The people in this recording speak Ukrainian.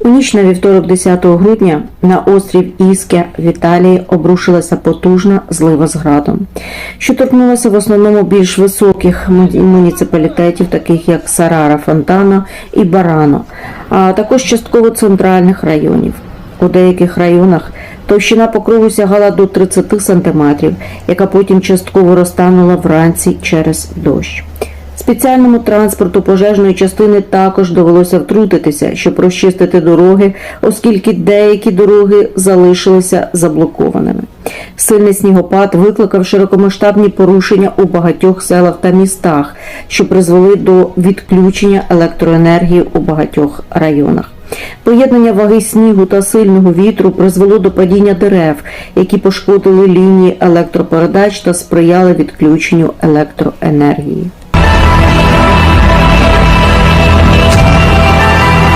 У ніч на вівторок 10 грудня на острів Іскя в Італії обрушилася потужна злива з градом, що торкнулася в основному більш високих муніципалітетів, таких як Сарара, Фонтано і Барано, а також частково центральних районів. У деяких районах товщина покрову сягала до 30 см, яка потім частково розтанула вранці через дощ. Спеціальному транспорту пожежної частини також довелося втрутитися, щоб розчистити дороги, оскільки деякі дороги залишилися заблокованими. Сильний снігопад викликав широкомасштабні порушення у багатьох селах та містах, що призвели до відключення електроенергії у багатьох районах. Поєднання ваги снігу та сильного вітру призвело до падіння дерев, які пошкодили лінії електропередач та сприяли відключенню електроенергії.